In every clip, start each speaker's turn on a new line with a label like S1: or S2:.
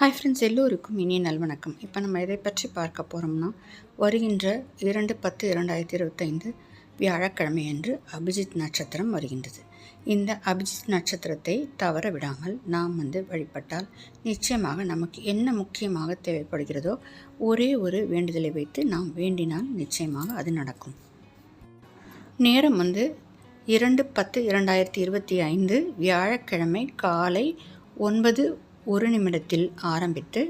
S1: Hi friends எல்லோருக்கும் இனிய நல்வணக்கம். இப்போ நம்ம எதை பற்றி பார்க்க போகிறோம்னா வருகின்ற இரண்டு பத்து இரண்டாயிரத்தி இருபத்தைந்து வியாழக்கிழமை அன்று அபிஜித் நட்சத்திரம் வருகின்றது. இந்த அபிஜித் நட்சத்திரத்தை தவற விடாமல் நாம் வந்து வழிபட்டால் நிச்சயமாக நமக்கு என்ன முக்கியமாக தேவைப்படுகிறதோ ஒரே ஒரு வேண்டுதலை வைத்து நாம் வேண்டினால் நிச்சயமாக அது நடக்கும். நேரம் வந்து இரண்டு பத்து இரண்டாயிரத்தி இருபத்தி ஐந்து வியாழக்கிழமை காலை ஒன்பது ஒரு நிமிடத்தில் ஆரம்பித்து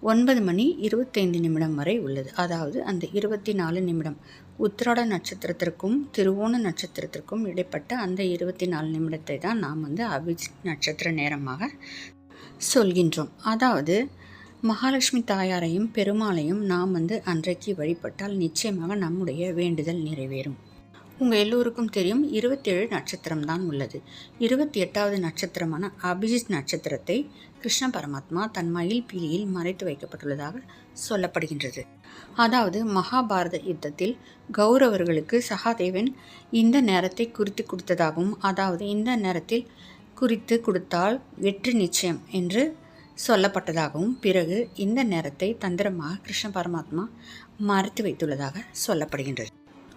S1: ஒன்பது மணி இருபத்தைந்து நிமிடம் வரை உள்ளது. அதாவது அந்த இருபத்தி நாலு நிமிடம். உத்திராட நட்சத்திரத்திற்கும் திருவோண நட்சத்திரத்திற்கும் இடைப்பட்ட அந்த இருபத்தி நாலு நிமிடத்தை தான் நாம் வந்து அபிஜித் நட்சத்திர நேரமாக சொல்கின்றோம். அதாவது மகாலட்சுமி தாயாரையும் பெருமாளையும் நாம் வந்து அன்றைக்கு வழிபட்டால் நிச்சயமாக நம்முடைய வேண்டுதல் நிறைவேறும். உங்கள் எல்லோருக்கும் தெரியும் இருபத்தேழு நட்சத்திரம் தான் உள்ளது. இருபத்தி எட்டாவது நட்சத்திரமான அபிஜித் நட்சத்திரத்தை கிருஷ்ண பரமாத்மா தன் மயில் பீலியில் மறைத்து வைக்கப்பட்டுள்ளதாக சொல்லப்படுகின்றது. அதாவது மகாபாரத யுத்தத்தில் கௌரவர்களுக்கு சகாதேவன் இந்த நேரத்தை குறித்து கொடுத்ததாகவும் அதாவது இந்த நேரத்தில் குறித்து கொடுத்தால் வெற்றி நிச்சயம் என்று சொல்லப்பட்டதாகவும் பிறகு இந்த நேரத்தை தந்திரமாக கிருஷ்ண பரமாத்மா மறைத்து வைத்துள்ளதாக சொல்லப்படுகின்றது.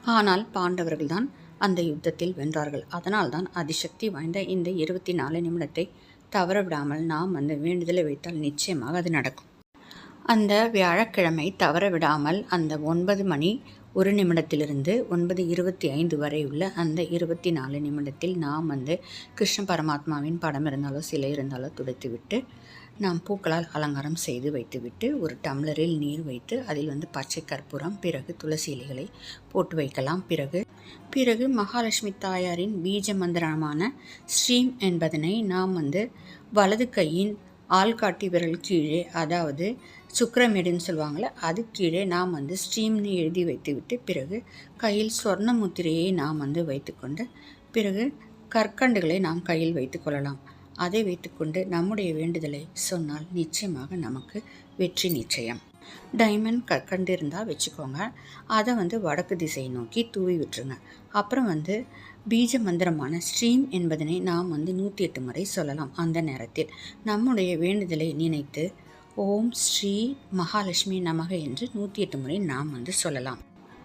S1: ஆனால் பாண்டவர்கள்தான் அந்த யுத்தத்தில் வென்றார்கள். அதனால்தான் அதிசக்தி வாய்ந்த இந்த இருபத்தி நாலு நிமிடத்தை தவற விடாமல் நாம் அந்த வேண்டுதலை வைத்தால் நிச்சயமாக அது நடக்கும். அந்த வியாழக்கிழமை தவற விடாமல் அந்த ஒன்பது மணி ஒரு நிமிடத்திலிருந்து ஒன்பது இருபத்தி ஐந்து வரை உள்ள அந்த இருபத்தி நாலு நிமிடத்தில் நாம் வந்து கிருஷ்ண பரமாத்மாவின் படம் இருந்தாலோ சிலை இருந்தாலோ துடைத்துவிட்டு நாம் பூக்களால் அலங்காரம் செய்து வைத்துவிட்டு ஒரு டம்ளரில் நீர் வைத்து அதில் வந்து பச்சை கற்பூரம் பிறகு துளசி இலைகளை போட்டு வைக்கலாம். பிறகு பிறகு மகாலட்சுமி தாயாரின் பீஜ மந்திரமான ஸ்ரீம் என்பதனை நாம் வந்து வலது கையின் ஆள்காட்டி விரல் கீழே அதாவது சுக்கரமேடுன்னு சொல்லுவாங்களே அது கீழே நாம் வந்து ஸ்ட்ரீம்னு எழுதி வைத்துவிட்டு பிறகு கையில் சொர்ண முத்திரையை நாம் வந்து வைத்துக்கொண்டு பிறகு கற்கண்டுகளை நாம் கையில் வைத்துக்கொள்ளலாம் அதை வைத்துக்கொண்டு நம்முடைய வேண்டுதலை சொன்னால் நிச்சயமாக நமக்கு வெற்றி நிச்சயம். டைமண்ட் கற்கண்டு இருந்தால் வச்சுக்கோங்க. அதை வந்து வடக்கு திசையை நோக்கி தூவி விட்டுருங்க. அப்புறம் வந்து பீஜ மந்திரமான ஸ்ட்ரீம் என்பதனை நாம் வந்து நூற்றி எட்டு முறை சொல்லலாம் அந்த நேரத்தில். நம்முடைய வேண்டுதலை நினைத்து ஓம் ஸ்ரீ மகாலட்சுமி நமக என்று நூற்றி எட்டு முறை நாம் வந்து சொல்லலாம்.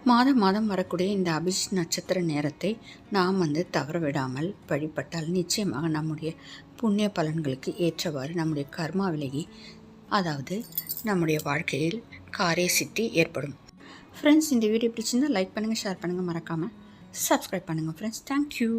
S1: மாதம் மாதம் வரக்கூடிய இந்த அபிஷ் நட்சத்திர நேரத்தை நாம் வந்து தவற விடாமல் வழிபட்டால் நிச்சயமாக நம்முடைய புண்ணிய பலன்களுக்கு ஏற்றவாறு நம்முடைய கர்மா விலகி அதாவது நம்முடைய வாழ்க்கையில் காரிய சித்தி ஏற்படும். ஃப்ரெண்ட்ஸ் இந்த வீடியோ பிடிச்சிருந்தால் லைக் பண்ணுங்கள் ஷேர் பண்ணுங்கள் மறக்காமல் சப்ஸ்கிரைப் பண்ணுங்கள் ஃப்ரெண்ட்ஸ் தேங்க்யூ